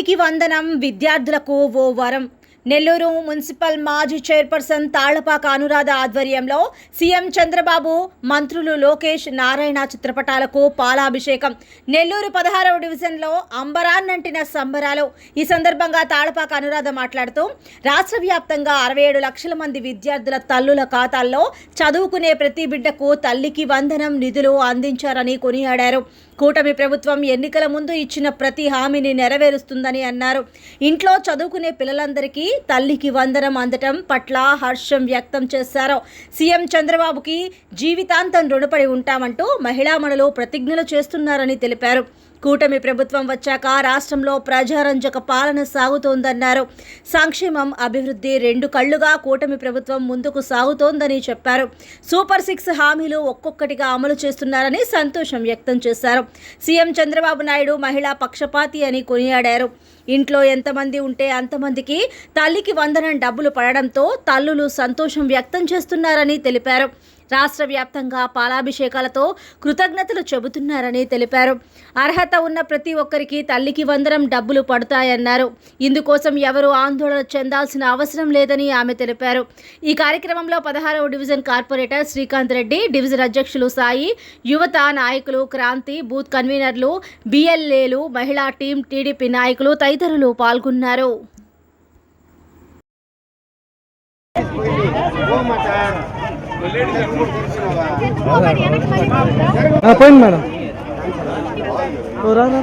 తల్లికి వందనం విద్యార్థులకు ఓ వరం. నెల్లూరు మున్సిపల్ మాజీ చైర్పర్సన్ తాళ్ళపాక అనురాధ ఆధ్వర్యంలో సీఎం చంద్రబాబు మంత్రులు లోకేష్ నారాయణ చిత్రపటాలకు పాలాభిషేకం. నెల్లూరు పదహారవ డివిజన్లో అంబరాన్నంటిన సంబరాలు. ఈ సందర్భంగా తాళ్ళపాక అనురాధ మాట్లాడుతూ రాష్ట్ర వ్యాప్తంగా అరవై ఏడు లక్షల మంది విద్యార్థుల తల్లుల ఖాతాల్లో చదువుకునే ప్రతి బిడ్డకు తల్లికి వందనం నిధులు అందించారని కొనియాడారు. కూటమి ప్రభుత్వం ఎన్నికల ముందు ఇచ్చిన ప్రతి హామీని నెరవేరుస్తుందని అన్నారు. ఇంట్లో చదువుకునే పిల్లలందరికీ తల్లికి వందనం అందటం పట్ల హర్షం వ్యక్తం చేశారు. సీఎం చంద్రబాబుకి జీవితాంతం రుణపడి ఉంటామంటూ మహిళామణులు ప్రతిజ్ఞలు చేస్తున్నారని తెలిపారు. కూటమి ప్రభుత్వం వచ్చాక రాష్ట్రంలో ప్రజారంజక పాలన సాగుతోందన్నారు. సంక్షేమం అభివృద్ధి రెండు కళ్ళుగా కూటమి ప్రభుత్వం ముందుకు సాగుతోందని చెప్పారు. సూపర్ సిక్స్ హామీలు ఒక్కొక్కటిగా అమలు చేస్తున్నారని సంతోషం వ్యక్తం చేశారు. సీఎం చంద్రబాబు నాయుడు మహిళా పక్షపాతి అని కొనియాడారు. ఇంట్లో ఎంతమంది ఉంటే అంతమందికి తల్లికి వందనం డబ్బులు పడడంతో తల్లులు సంతోషం వ్యక్తం చేస్తున్నారని తెలిపారు. రాష్ట్ర వ్యాప్తంగా పాలాభిషేకాలతో కృతజ్ఞతలు చెబుతున్నారని తెలిపారు. అర్హత ఉన్న ప్రతి ఒక్కరికి తల్లికి వందనం డబ్బులు పడతాయన్నారు. ఇందుకోసం ఎవరు ఆందోళన చెందాల్సిన అవసరం లేదని ఆమె తెలిపారు. ఈ కార్యక్రమంలో పదహారవ division corporator Srikanth Reddy division అధ్యక్షులు సాయి యువత నాయకులు క్రాంతి బూత్ కన్వీనర్లు బిఎల్ఏలు మహిళా టీం టీడీపీ నాయకులు తదితరులు పాల్గొన్నారు. పోయింది మేడం. రాదా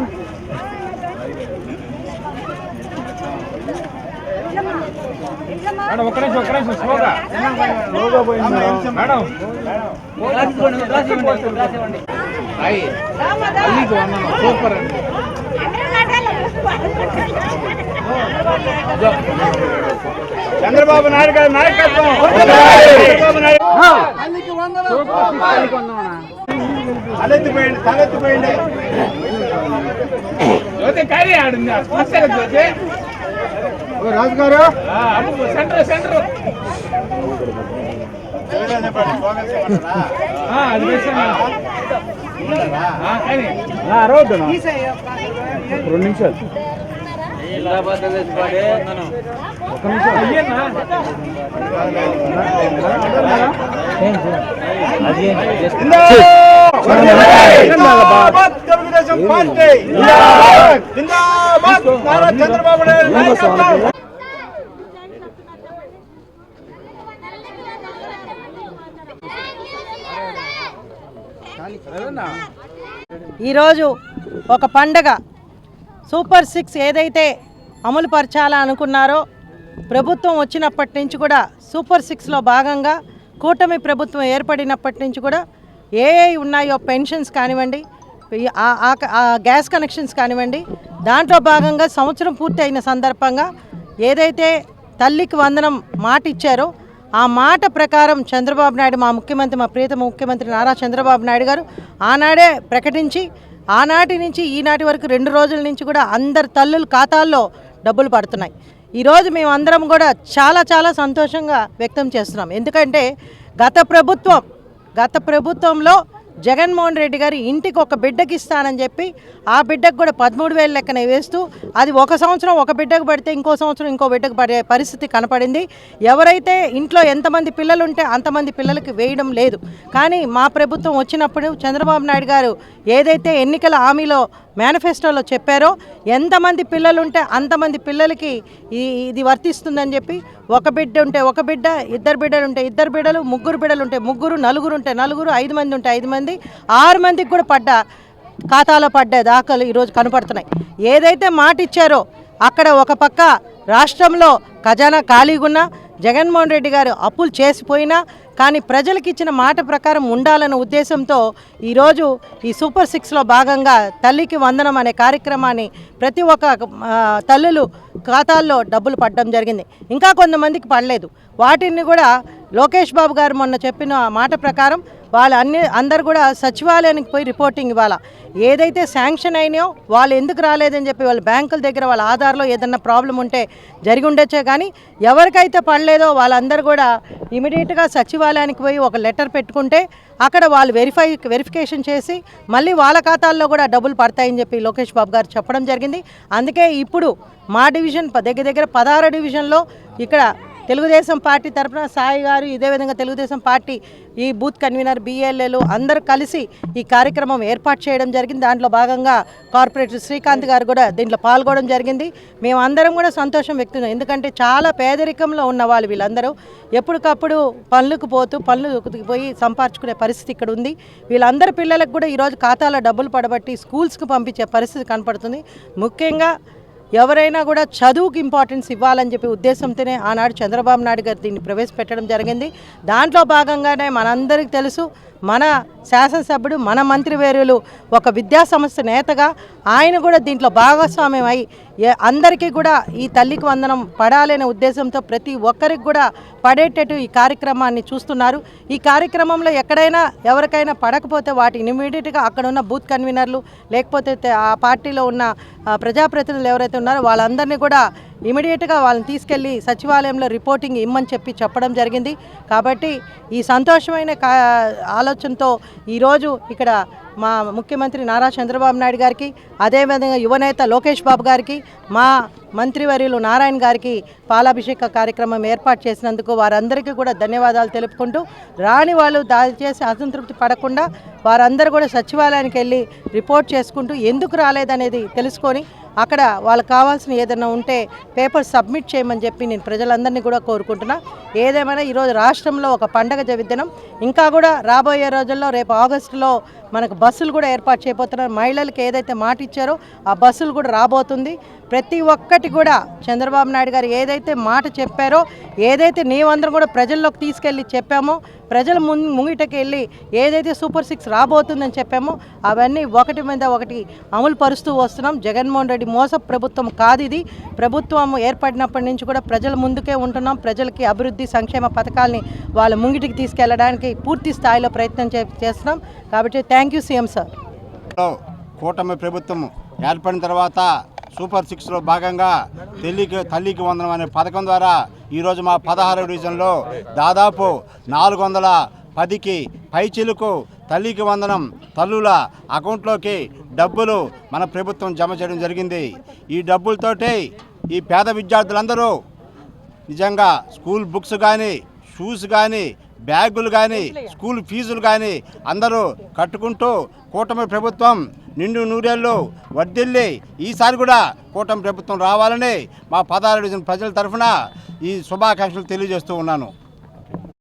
మేడం ఒక్క నిమిషం ఒక్క నిమిషం స్లోగా పోయింది మేడం మేడం సూపర్ అండి చంద్రబాబు నాయుడు గారి నాయకత్వం చంద్రబాబు నాయుడు తలెత్తిపోయింది తలెత్తిపోయింది జ్యోతి కార్య ఆడింది స్పష్టంగా జ్యోతి రాజు గారు సెంటర్ సెంటర్ రెండు నిమిషాలు చంద్రబాబు నాయుడు ఈరోజు ఒక పండగ. సూపర్ సిక్స్ ఏదైతే అమలు పరచాలా అనుకున్నారో ప్రభుత్వం వచ్చినప్పటి నుంచి కూడా సూపర్ సిక్స్లో భాగంగా కూటమి ప్రభుత్వం ఏర్పడినప్పటి నుంచి కూడా ఏ ఉన్నాయో పెన్షన్స్ కానివ్వండి ఆ- ఆ గ్యాస్ కనెక్షన్స్ కానివ్వండి దాంట్లో భాగంగా సంవత్సరం పూర్తి అయిన సందర్భంగా ఏదైతే తల్లికి వందనం మాట ఇచ్చారో ఆ మాట ప్రకారం చంద్రబాబు నాయుడు మా ముఖ్యమంత్రి మా ప్రియతమ ముఖ్యమంత్రి నారా చంద్రబాబు నాయుడు గారు ఆనాడే ప్రకటించి ఆనాటి నుంచి ఈనాటి వరకు రెండు రోజుల నుంచి కూడా అందరి తల్లుల ఖాతాల్లో డబ్బులు పడుతున్నాయి. ఈరోజు మేము అందరం కూడా చాలా చాలా సంతోషంగా వ్యక్తం చేస్తున్నాం. ఎందుకంటే గత ప్రభుత్వం గత ప్రభుత్వంలో జగన్మోహన్ రెడ్డి గారు ఇంటికి ఒక బిడ్డకి ఇస్తానని చెప్పి ఆ బిడ్డకు కూడా పదమూడు వేలు లెక్కన వేస్తూ అది ఒక సంవత్సరం ఒక బిడ్డకు పడితే ఇంకో సంవత్సరం ఇంకో బిడ్డకు పడే పరిస్థితి కనపడింది. ఎవరైతే ఇంట్లో ఎంతమంది పిల్లలు ఉంటే అంతమంది పిల్లలకి వేయడం లేదు. కానీ మా ప్రభుత్వం వచ్చినప్పుడు చంద్రబాబు నాయుడు గారు ఏదైతే ఎన్నికల హామీలో మేనిఫెస్టోలో చెప్పారో ఎంతమంది పిల్లలు ఉంటే అంతమంది పిల్లలకి ఈ ఇది వర్తిస్తుందని చెప్పి ఒక బిడ్డ ఉంటే ఒక బిడ్డ ఇద్దరు బిడ్డలు ఉంటే ఇద్దరు బిడ్డలు ముగ్గురు బిడ్డలు ఉంటే ముగ్గురు నలుగురు ఉంటే నలుగురు ఐదు మంది ఉంటే ఐదు మంది ఆరు మందికి కూడా పడ్డ ఖాతాలో పడ్డ దాఖలు ఈరోజు కనపడుతున్నాయి. ఏదైతే మాట ఇచ్చారో అక్కడ ఒక పక్క రాష్ట్రంలో ఖజానా ఖాళీగున్నా జగన్మోహన్ రెడ్డి గారు అప్పులు చేసిపోయినా కానీ ప్రజలకు ఇచ్చిన మాట ప్రకారం ఉండాలన్న ఉద్దేశంతో ఈరోజు ఈ సూపర్ సిక్స్లో భాగంగా తల్లికి వందనం అనే కార్యక్రమాన్ని ప్రతి ఒక్క తల్లులు ఖాతాల్లో డబ్బులు పడడం జరిగింది. ఇంకా కొంతమందికి పడలేదు. వాటిని కూడా లోకేష్ బాబు గారు మొన్న చెప్పిన మాట ప్రకారం వాళ్ళు అన్ని అందరు కూడా సచివాలయానికి పోయి రిపోర్టింగ్ ఇవ్వాల. ఏదైతే శాంక్షన్ అయినాయో వాళ్ళు ఎందుకు రాలేదని చెప్పి వాళ్ళ బ్యాంకుల దగ్గర వాళ్ళ ఆధార్లో ఏదన్నా ప్రాబ్లం ఉంటే జరిగి ఉండొచ్చే కానీ ఎవరికైతే పడలేదో వాళ్ళందరూ కూడా ఇమీడియట్గా సచివాలయానికి పోయి ఒక లెటర్ పెట్టుకుంటే అక్కడ వాళ్ళు వెరిఫై వెరిఫికేషన్ చేసి మళ్ళీ వాళ్ళ ఖాతాల్లో కూడా డబ్బులు పడతాయని చెప్పి లోకేష్ బాబు గారు చెప్పడం జరిగింది. అందుకే ఇప్పుడు మా డివిజన్ ప- దగ్గర దగ్గర పదహారు డివిజన్లో ఇక్కడ తెలుగుదేశం పార్టీ తరపున సాయి గారు ఇదే విధంగా తెలుగుదేశం పార్టీ ఈ బూత్ కన్వీనర్ బిఎల్ఏలు అందరూ కలిసి ఈ కార్యక్రమం ఏర్పాటు చేయడం జరిగింది. దాంట్లో భాగంగా కార్పొరేటర్ శ్రీకాంత్ గారు కూడా దీంట్లో పాల్గొనడం జరిగింది. మేము అందరం కూడా సంతోషం వ్యక్తం ఎందుకంటే చాలా పేదరికంలో ఉన్న వాళ్ళు వీళ్ళందరూ. ఎప్పటికప్పుడు పనులకు పోతూ పనులు పోయి సంపాదించుకునే పరిస్థితి ఇక్కడ ఉంది. వీళ్ళందరి పిల్లలకు కూడా ఈరోజు ఖాతాలో డబ్బులు పడబట్టి స్కూల్స్కి పంపించే పరిస్థితి కనపడుతుంది. ముఖ్యంగా ఎవరైనా కూడా చదువుకి ఇంపార్టెన్స్ ఇవ్వాలని చెప్పి ఉద్దేశంతోనే ఆనాడు చంద్రబాబు నాయుడు గారు దీన్ని ప్రవేశపెట్టడం జరిగింది. దాంట్లో భాగంగానే మనందరికీ తెలుసు మన శాసనసభ్యుడు మన మంత్రివర్యులు ఒక విద్యా సంస్థ నేతగా ఆయన కూడా దీంట్లో భాగస్వామ్యం అయి అందరికీ కూడా ఈ తల్లికి వందనం పడాలనే ఉద్దేశంతో ప్రతి ఒక్కరికి కూడా పడేటట్టు ఈ కార్యక్రమాన్ని చూస్తున్నారు. ఈ కార్యక్రమంలో ఎక్కడైనా ఎవరికైనా పడకపోతే వాటిని ఇమీడియట్గా అక్కడ ఉన్న బూత్ కన్వీనర్లు లేకపోతే ఆ పార్టీలో ఉన్న ప్రజాప్రతినిధులు ఎవరైతే ఉన్నారో వాళ్ళందరినీ కూడా ఇమీడియట్గా వాళ్ళని తీసుకెళ్ళి సచివాలయంలో రిపోర్టింగ్ ఇమ్మని చెప్పి చెప్పడం జరిగింది. కాబట్టి ఈ సంతోషమైన కా ఆలోచనతో ఈరోజు ఇక్కడ మా ముఖ్యమంత్రి నారా చంద్రబాబు నాయుడు గారికి అదేవిధంగా యువనేత లోకేష్ బాబు గారికి మా మంత్రివర్యులు నారాయణ గారికి పాలాభిషేక కార్యక్రమం ఏర్పాటు చేసినందుకు వారందరికీ కూడా ధన్యవాదాలు తెలుపుకుంటూ రాని వాళ్ళు దయచేసి అసంతృప్తి పడకుండా వారందరూ కూడా సచివాలయానికి వెళ్ళి రిపోర్ట్ చేసుకుంటూ ఎందుకు రాలేదనేది తెలుసుకొని అక్కడ వాళ్ళకి కావాల్సిన ఏదైనా ఉంటే పేపర్ సబ్మిట్ చేయమని చెప్పి నేను ప్రజలందరినీ కూడా కోరుకుంటున్నా. ఏదేమైనా ఈరోజు రాష్ట్రంలో ఒక పండగ జవిద్దనం ఇంకా కూడా రాబోయే రోజుల్లో రేపు ఆగస్టులో మనకు బస్సులు కూడా ఏర్పాటు చేయబోతున్నారు. మహిళలకు ఏదైతే మాట ఇచ్చారో ఆ బస్సులు కూడా రాబోతుంది. ప్రతి ఒక్కటి కూడా చంద్రబాబు నాయుడు గారు ఏదైతే మాట చెప్పారో ఏదైతే నీవందరం కూడా ప్రజల్లోకి తీసుకెళ్ళి చెప్పామో ప్రజల ము ముంగిటకెళ్ళి ఏదైతే సూపర్ సిక్స్ రాబోతుందని చెప్పామో అవన్నీ ఒకటి మీద ఒకటి అమలు పరుస్తూ వస్తున్నాం. జగన్మోహన్ రెడ్డి మోస ప్రభుత్వం కాదు ఇది ప్రభుత్వం ఏర్పడినప్పటి నుంచి కూడా ప్రజల ముందుకే ఉంటున్నాం. ప్రజలకి అభివృద్ధి సంక్షేమ పథకాల్ని వాళ్ళ ముంగిటికి తీసుకెళ్ళడానికి పూర్తి స్థాయిలో ప్రయత్నం చే చేస్తున్నాం. కాబట్టి థ్యాంక్ యూ సీఎం సార్. కూటమి ప్రభుత్వం ఏర్పడిన తర్వాత సూపర్ సిక్స్లో భాగంగా తల్లికి తల్లికి వందనం అనే పథకం ద్వారా ఈరోజు మా పదహారు డివిజన్లో దాదాపు నాలుగు వందల పదికి పైచిలుకు తల్లికి వందనం తల్లుల అకౌంట్లోకి డబ్బులు మన ప్రభుత్వం జమ చేయడం జరిగింది. ఈ డబ్బులతోటి ఈ పేద విద్యార్థులందరూ నిజంగా స్కూల్ బుక్స్ కానీ షూస్ కానీ బ్యాగులు కానీ స్కూల్ ఫీజులు కానీ అందరూ కట్టుకుంటూ కూటమి ప్రభుత్వం నిండు నూరేళ్ళు వర్దిల్లి ఈసారి కూడా కూటమి ప్రభుత్వం రావాలని మా పదహారు ప్రజల తరఫున ఈ శుభాకాంక్షలు తెలియజేస్తూ ఉన్నాను.